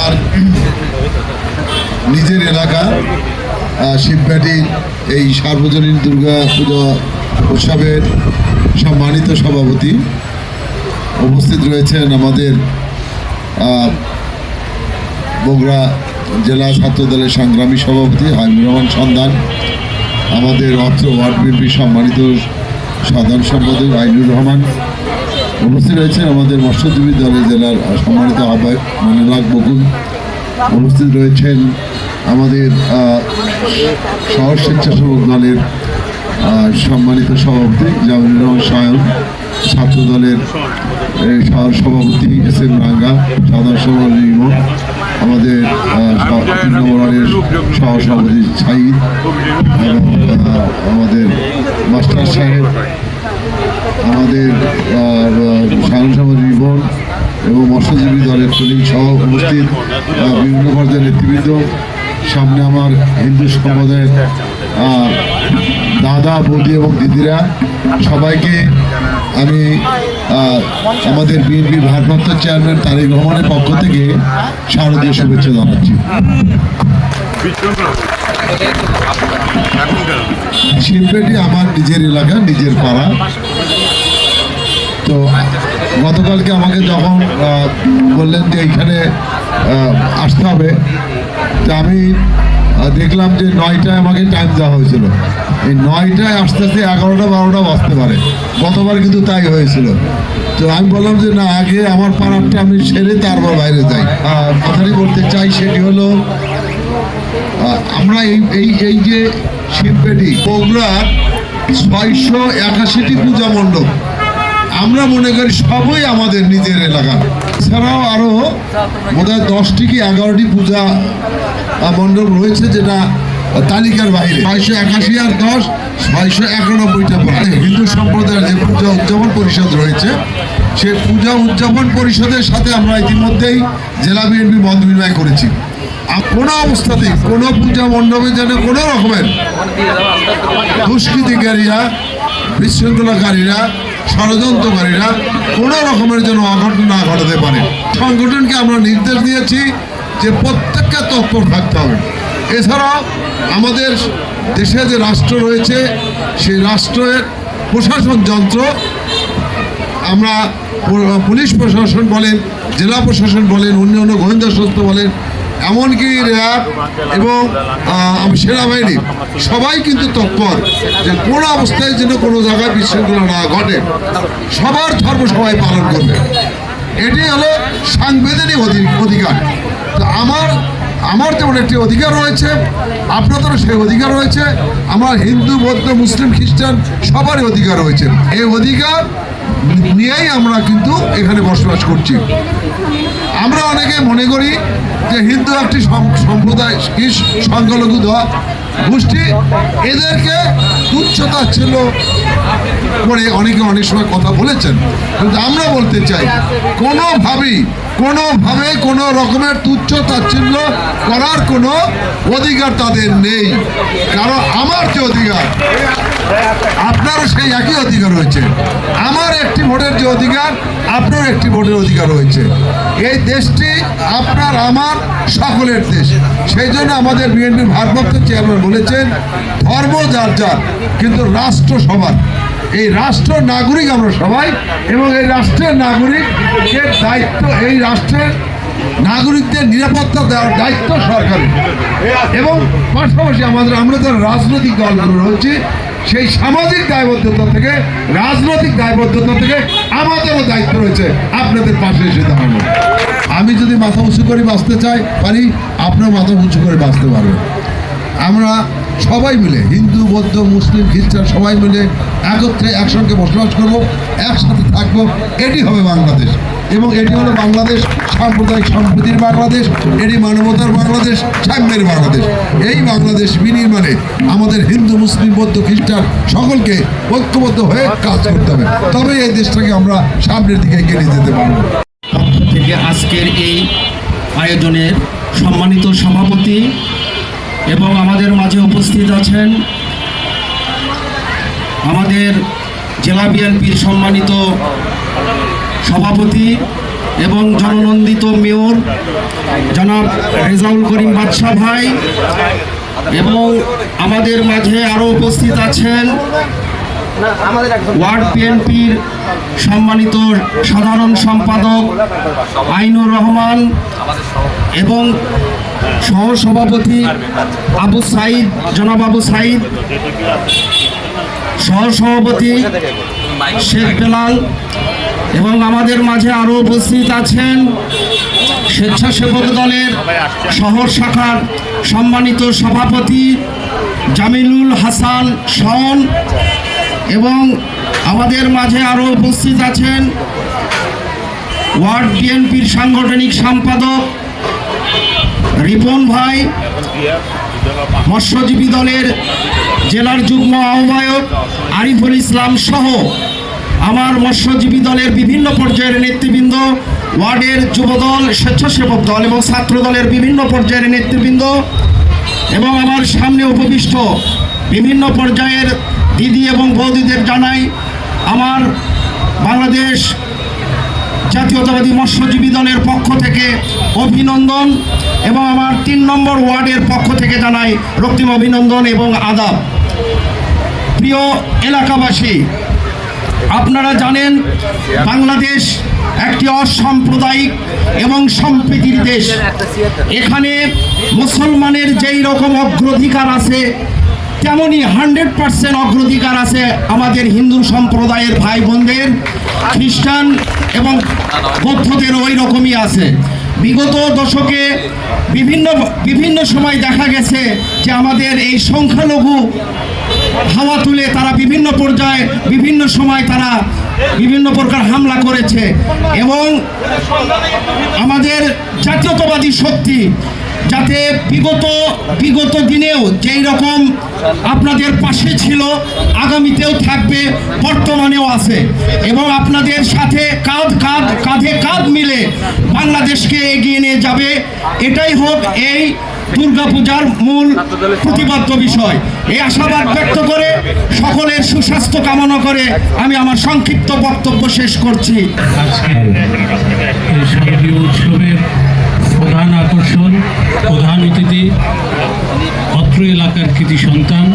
আমার নিজের এলাকা শিবঘাটি এই সার্বজনীন দুর্গা পুজো উৎসবের সম্মানিত সভাপতি উপস্থিত রয়েছেন আমাদের বগুড়া জেলা ছাত্রদলের সংগ্রামী সভাপতি হাবিবুর রহমান সন্ধান, আমাদের অত্র ওয়ার্ড বিএনপি সম্মানিত সাধারণ সম্পাদক আইনুর রহমান উপস্থিত রয়েছেন আমাদের মৎস্যজীবী দলের জেলার সম্মানিত আহ্বায়ক মনোলাগ বকুল। উপস্থিত রয়েছেন আমাদের শহর স্বেচ্ছাসেবক দলের সম্মানিত সভাপতি জামিনুর রহমান সায়ন ছাত্র দলের শহর সভাপতি এস এম রাঙ্গা সাধারণ সভাপতি আমাদের আহ, সহ- তিন নম্বর ওয়ার্ডের সহ সভাপতি সাইদ আমাদের মাস্টার সাহেব আমাদের সাধারণ সমাজ রিবন এবং মৎস্যজীবী দলের কলিগ সহ উপস্থিত বিভিন্ন পর্যায়ের নেতৃবৃন্দ, সামনে আমার হিন্দু সম্প্রদায়ের দাদা, বৌদি এবং দিদিরা, সবাইকে আমি আমাদের বিএনপির ভারপ্রাপ্ত চেয়ারম্যান তারেক রহমানের পক্ষ থেকে শারদীয় শুভেচ্ছা জানাচ্ছি। শিল্পেটি আমার নিজের এলাকা, নিজের পাড়া। তো গতকালকে আমাকে যখন বললেন যে এইখানে আসতে হবে, তা আমি দেখলাম যে নয়টায় আমাকে টাইম দেওয়া হয়েছিল। এই নয়টায় আসতে আসতে এগারোটা, বারোটা বাজতে পারে। গতবার কিন্তু তাই হয়েছিল। তো আমি বললাম যে না, আগে আমার পাড়ারটা আমি সেরে তারপর বাইরে যাই। কথাটি বলতে চাই সেটি হলো আমরা এই এই এই যে শিল্পেটি বগুড়ার ছয়শো একাশিটি পূজা মণ্ডপ। আমরা মনে করি সবই আমাদের নিজের এলাকা। এছাড়াও আরও বোধহয় দশটি কি এগারোটি পূজা মণ্ডপ রয়েছে যেটা তালিকার বাইরে। ছয়শো একাশি আর দশ, ছয়শো একানব্বইটা। হিন্দু সম্প্রদায়ের যে পূজা উদযাপন পরিষদ রয়েছে সে পূজা উদযাপন পরিষদের সাথে আমরা ইতিমধ্যেই জেলা বিএনপি মত বিনিময় করেছি। কোনো অবস্থাতেই, কোনো পূজা মণ্ডপে যেন কোনো রকমের দুষ্কৃতিকারীরা, বিশৃঙ্খলাকারীরা, ষড়যন্ত্রকারীরা কোনো রকমের যেন অঘটন না ঘটাতে পারে। সংগঠনকে আমরা নির্দেশ দিয়েছি যে প্রত্যেককে তৎপর থাকতে হবে। এছাড়াও আমাদের দেশে যে রাষ্ট্র রয়েছে, সেই রাষ্ট্রের প্রশাসন যন্ত্র, আমরা পুলিশ প্রশাসন বলেন, জেলা প্রশাসন বলেন অন্য অন্য গোয়েন্দা সংস্থা বলেন এমনকি র্যাব এবং সেনাবাহিনী সবাই কিন্তু তৎপর যে কোনো অবস্থায় যেন কোনো জায়গায় বিশৃঙ্খলা না ঘটে। সবার ধর্ম সবাই পালন করবে। এটি হলো সাংবিধানিক অধি- অধিকার। তো আমার আমার তেমন একটি অধিকার রয়েছে, আপনাদেরও সেই অধিকার রয়েছে। আমার হিন্দু, বৌদ্ধ, মুসলিম, খ্রিস্টান সবারই অধিকার রয়েছে। এই অধিকার নিয়েই আমরা কিন্তু এখানে বসবাস করছি। আমরা অনেকে মনে করি যে হিন্দু একটি সম- সম্প্রদায় সংখ্যালঘু গোষ্ঠী, এদেরকে তুচ্ছতা ছিল করে অনেকে অনেক সময় কথা বলেছেন, কিন্তু আমরা বলতে চাই, কোনোভাবেই, কোনোভাবে কোনো রকমের তুচ্ছ তাচ্ছিল্য করার কোনো অধিকার তাদের নেই। কারণ আমার যে অধিকার, আপনারও সেই একই অধিকার রয়েছে। আমার একটি ভোটের যে অধিকার, আপনার একটি ভোটের অধিকার রয়েছে। এই দেশটি আপনার, আমার সকলের দেশ। সেই জন্য আমাদের বিএনপির ভারপ্রাপ্ত চেয়ারম্যান বলেছেন, ধর্ম যার যার, কিন্তু রাষ্ট্র সবার। এই রাষ্ট্র নাগরিক আমরা সবাই, এবং এই রাষ্ট্রের নাগরিকের দায়িত্ব, এই রাষ্ট্রের নাগরিকদের নিরাপত্তা দেওয়ার দায়িত্ব সরকারের। এবং পাশাপাশি আমাদের, আমরা যারা রাজনৈতিক দলগুলো রয়েছে, সেই সামাজিক দায়বদ্ধতা থেকে, রাজনৈতিক দায়বদ্ধতা থেকে আমাদেরও দায়িত্ব রয়েছে। আপনাদের পাশে এসে দাঁড়ানো। আমি যদি মাথা উঁচু করে বাঁচতে চাই, পারি আপনার মাথা উঁচু করে বাঁচতে পারবেন। আমরা সবাই মিলে, হিন্দু, বৌদ্ধ, মুসলিম, খ্রিস্টান, সবাই মিলে একত্রে একসঙ্গে বসবাস করব, একসাথে থাকব। এটি হবে বাংলাদেশ। এবং এটি হলো বাংলাদেশ, সাম্প্রদায়িক সম্প্রীতির বাংলাদেশ, এটি মানবতার বাংলাদেশ, সাম্যের বাংলাদেশ। এই বাংলাদেশ বিনির্মাণে আমাদের হিন্দু, মুসলিম, বৌদ্ধ, খ্রিস্টান সকলকে ঐক্যবদ্ধ হয়ে কাজ করতে হবে। তবে এই দেশটাকে আমরা সামনের দিকে এগিয়ে যেতে পারব। থেকে আজকের এই আয়োজনের সম্মানিত সভাপতি এবং আমাদের মাঝে উপস্থিত আছেন আমাদের জেলা বিএনপির সম্মানিত সভাপতি এবং জননন্দিত মেয়র জনাব রেজাউল করিম বাদশাহ ভাই এবং আমাদের মাঝে আরও উপস্থিত আছেন ওয়ার্ড বিএনপির সম্মানিত সাধারণ সম্পাদক আইনুর রহমান এবং সহসভাপতি আবু সাইদ, জনাব আবু সাইদ, সহসভাপতি শেখ বেলাল এবং আমাদের মাঝে আরও উপস্থিত আছেন স্বেচ্ছাসেবক দলের শহর শাখার সম্মানিত সভাপতি জামিলুল হাসান শন এবং আমাদের মাঝে আরও উপস্থিত আছেন ওয়ার্ড বিএনপির সাংগঠনিক সম্পাদক রিপন ভাই, মৎস্যজীবী দলের জেলার যুগ্ম আহ্বায়ক আরিফুল ইসলাম সহ আমার মৎস্যজীবী দলের বিভিন্ন পর্যায়ের নেতৃবৃন্দ, ওয়ার্ডের যুবদল, স্বেচ্ছাসেবক দল এবং ছাত্র দলের বিভিন্ন পর্যায়ের নেতৃবৃন্দ এবং আমার সামনে উপবিষ্ট বিভিন্ন পর্যায়ের দিদি এবং বৌদিদের জানাই, আমার বাংলাদেশ জাতীয়তাবাদী মৎস্যজীবী দলের পক্ষ থেকে অভিনন্দন এবং আমার তিন নম্বর ওয়ার্ডের পক্ষ থেকে জানাই রক্তিম অভিনন্দন এবং আদাব। প্রিয় এলাকাবাসী, আপনারা জানেন বাংলাদেশ একটি অসাম্প্রদায়িক এবং সম্প্রীতির দেশ। এখানে মুসলমানের যেই রকম অগ্রাধিকার আছে তেমনই হান্ড্রেড পার্সেন্ট অগ্রাধিকার আছে আমাদের হিন্দু সম্প্রদায়ের ভাই বোনদের। খ্রিস্টান এবং বৌদ্ধদের ওই রকমই আছে। বিগত দশকে বিভিন্ন বিভিন্ন সময় দেখা গেছে যে আমাদের এই সংখ্যালঘু হাওয়া তুলে তারা বিভিন্ন পর্যায়ে, বিভিন্ন সময় তারা বিভিন্ন প্রকার হামলা করেছে এবং আমাদের জাতীয়তাবাদী শক্তি যাতে বিগত বিগত দিনেও যেই রকম আপনাদের পাশে ছিল, আগামীতেও থাকবে, বর্তমানেও আছে। এবং আপনাদের সাথে কাঁধ কাঁধ, কাঁধে কাঁধ মিলে বাংলাদেশকে এগিয়ে নিয়ে যাবে, এটাই হোক এই দুর্গাপূজার মূল প্রতিপাদ্য বিষয়। এই আশাবাদ ব্যক্ত করে সকলের সুস্বাস্থ্য কামনা করে আমি আমার সংক্ষিপ্ত বক্তব্য শেষ করছি। উৎসবের আকর্ষণ প্রধান অতিথি, অত্র এলাকার কৃতি সন্তান,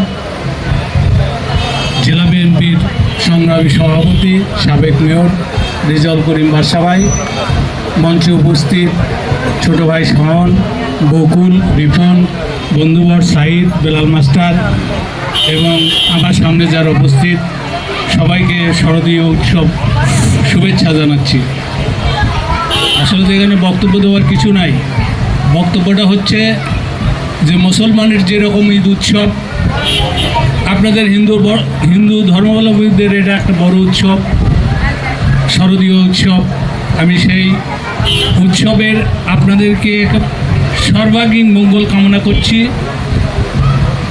জেলা বিএনপির সংগ্রামী সভাপতি, সাবেক মেয়র রেজাউল করিম বাসাভাই মঞ্চে উপস্থিত ছোট ভাই শাহন বকুল রিফন বন্ধুবর সাইদ, বেলাল মাস্টার এবং আমার সামনে যারা উপস্থিত, সবাইকে শরদীয় উৎসব শুভেচ্ছা জানাচ্ছি। আসলে এখানে বক্তব্য দেওয়ার কিছু নাই। বক্তব্যটা হচ্ছে যে মুসলমানের যেরকম ঈদ উৎসব, আপনাদের হিন্দু হিন্দু ধর্মাবলম্বীদের এটা একটা বড় উৎসব, শরদীয় উৎসব। আমি সেই উৎসবের আপনাদেরকে সর্বাঙ্গীন মঙ্গল কামনা করছি।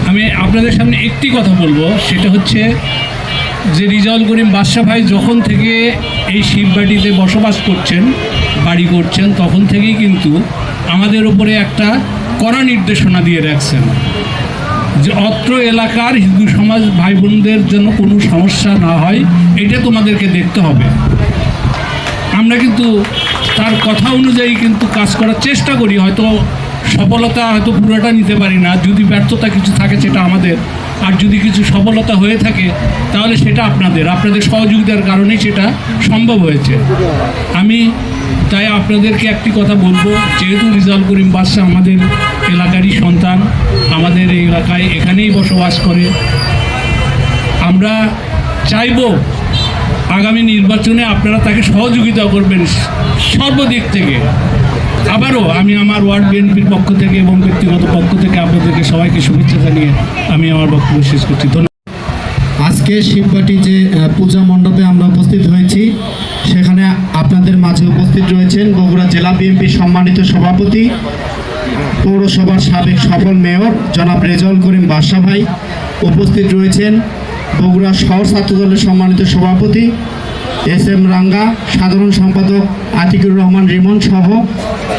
আমি আপনাদের সামনে একটি কথা বলব, সেটা হচ্ছে যে রিজাউল করিম বাদশাহ ভাই যখন থেকে এই শিববাড়িতে বসবাস করছেন, বাড়ি করছেন, তখন থেকেই কিন্তু আমাদের উপরে একটা কড়া নির্দেশনা দিয়ে রাখছেন যে অত্র এলাকার হিন্দু সমাজ ভাই বোনদের যেন কোনো সমস্যা না হয়, এটা তোমাদেরকে দেখতে হবে। আমরা কিন্তু তার কথা অনুযায়ী কিন্তু কাজ করার চেষ্টা করি, হয়তো সফলতা হয়তো পুরোটা নিতে পারি না, যদি ব্যর্থতা কিছু থাকে সেটা আমাদের। আর যদি কিছু সফলতা হয়ে থাকে, তাহলে সেটা আপনাদের। আপনাদের সহযোগিতার কারণেই সেটা সম্ভব হয়েছে। আমি তাই আপনাদেরকে একটি কথা বলব, যেহেতু রিজাল করিম বাদশাহ আমাদের এলাকারই সন্তান, আমাদের এই এলাকায় এখানেই বসবাস করে। আমরা চাইব আগামী নির্বাচনে আপনারা তাকে সহযোগিতা করবেন সর্বদিক থেকে। আবারও আমি আমার ওয়ার্ড বিএনপির পক্ষ থেকে এবং ব্যক্তিগত পক্ষ থেকে আপনাদেরকে সবাইকে শুভেচ্ছা জানিয়ে আমি আমার বক্তব্য শেষ করছি। আজকে শিববাটি যে পূজা মণ্ডপে আমরা উপস্থিত হয়েছি, সেখানে আপনাদের মাঝে উপস্থিত রয়েছেন বগুড়া জেলা বিএনপির সম্মানিত সভাপতি, পৌরসভার সাবেক সফল মেয়র জনাব রেজাউল করিম বাদশা ভাই। উপস্থিত রয়েছেন বগুড়া শহর ছাত্র দলের সম্মানিত সভাপতি এস এম রাঙ্গা, সাধারণ সম্পাদক আতিকুর রহমান রিমন সহ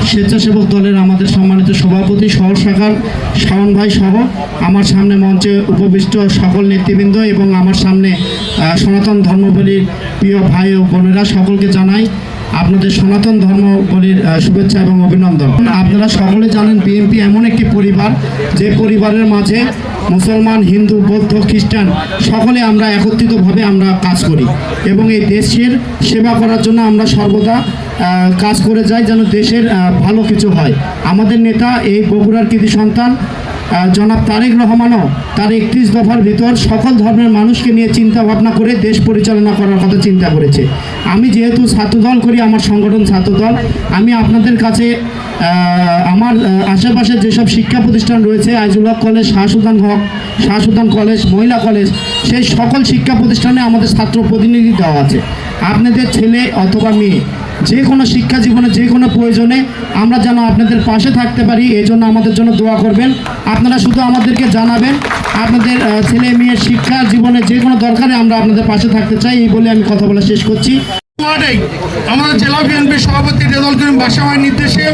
স্বেচ্ছাসেবক দলের আমাদের সম্মানিত সভাপতি শহর শাখার শাওন ভাই সহ আমার সামনে মঞ্চে উপবিষ্ট সকল নেতৃবৃন্দ এবং আমার সামনে সনাতন ধর্মবলীর প্রিয় ভাই ও বোনেরা সকলকে জানাই আপনাদের সনাতন ধর্মবলির আহ, শুভেচ্ছা এবং অভিনন্দন। আপনারা সকলে জানেন বিএনপি এমন একটি পরিবার যে পরিবারের মাঝে মুসলমান হিন্দু বৌদ্ধ খ্রিস্টান সকলে আমরা একত্রিতভাবে আমরা কাজ করি এবং এই দেশের সেবা করার জন্য আমরা সর্বদা কাজ করে যাই যেন দেশের ভালো কিছু হয়। আমাদের নেতা এই বগুড়ার কৃতি সন্তান জনাব তারেক রহমানও তার একত্রিশ দফার ভিতর সকল ধর্মের মানুষকে নিয়ে চিন্তা ভাবনা করে দেশ পরিচালনা করার কথা চিন্তা করেছে। আমি যেহেতু ছাত্রদল করি, আমার সংগঠন ছাত্রদল, আমি আপনাদের কাছে আমার আশেপাশে যেসব শিক্ষা প্রতিষ্ঠান রয়েছে আইজুল হক কলেজ শাহসুদান হক শাহসুদান কলেজ, মহিলা কলেজ, সেই সকল শিক্ষা প্রতিষ্ঠানে আমাদের ছাত্র প্রতিনিধি দেওয়া আছে। আপনাদের ছেলে অথবা মেয়ে যে কোনো শিক্ষা জীবনে, যে কোনো প্রয়োজনে আমরা যেন আপনাদের পাশে থাকতে পারি, এই জন্য আমাদের জন্য দোয়া করবেন। আপনারা শুধু আমাদেরকে জানাবেন, আপনাদের ছেলে মেয়ের শিক্ষা জীবনে যে কোনো দরকারে আমরা আপনাদের পাশে থাকতে চাই, এই বলে আমি কথা বলা শেষ করছি। আমাদের জেলা বিএনপির সভাপতি রেজাল করিম বাসাবাইয়ের নির্দেশে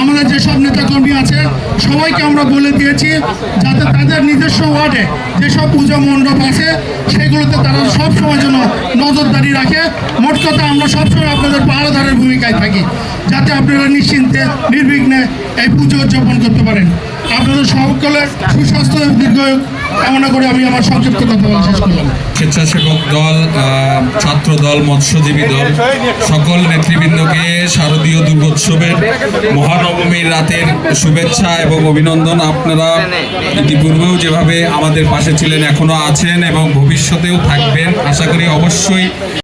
আমাদের যেসব নেতাকর্মী আছে, সবাইকে আমরা বলে দিয়েছি যাতে তাদের নিজস্ব ওয়ার্ডে যেসব পুজো মণ্ডপ আছে, সেগুলোতে তারা সব সময় যেন নজরদারি রাখে। মোট কথা, আমরা সবসময় আপনাদের পাহাড়াধারের ভূমিকায় থাকি, যাতে আপনারা নিশ্চিন্তে, নির্বিঘ্নে এই পুজো উদযাপন করতে পারেন। আপনাদের সকলের সুস্বাস্থ্য এবং দীর্ঘায়ু স্বেচ্ছাসেবক দল ছাত্র দল, মৎস্যজীবী দল, সকল নেতৃবৃন্দকে শারদীয় দুর্গোৎসবের মহানবমীর রাতের শুভেচ্ছা এবং অভিনন্দন। আপনারা ইতিপূর্বেও যেভাবে আমাদের পাশে ছিলেন এখনও আছেন এবং ভবিষ্যতেও থাকবেন। আশা করি অবশ্যই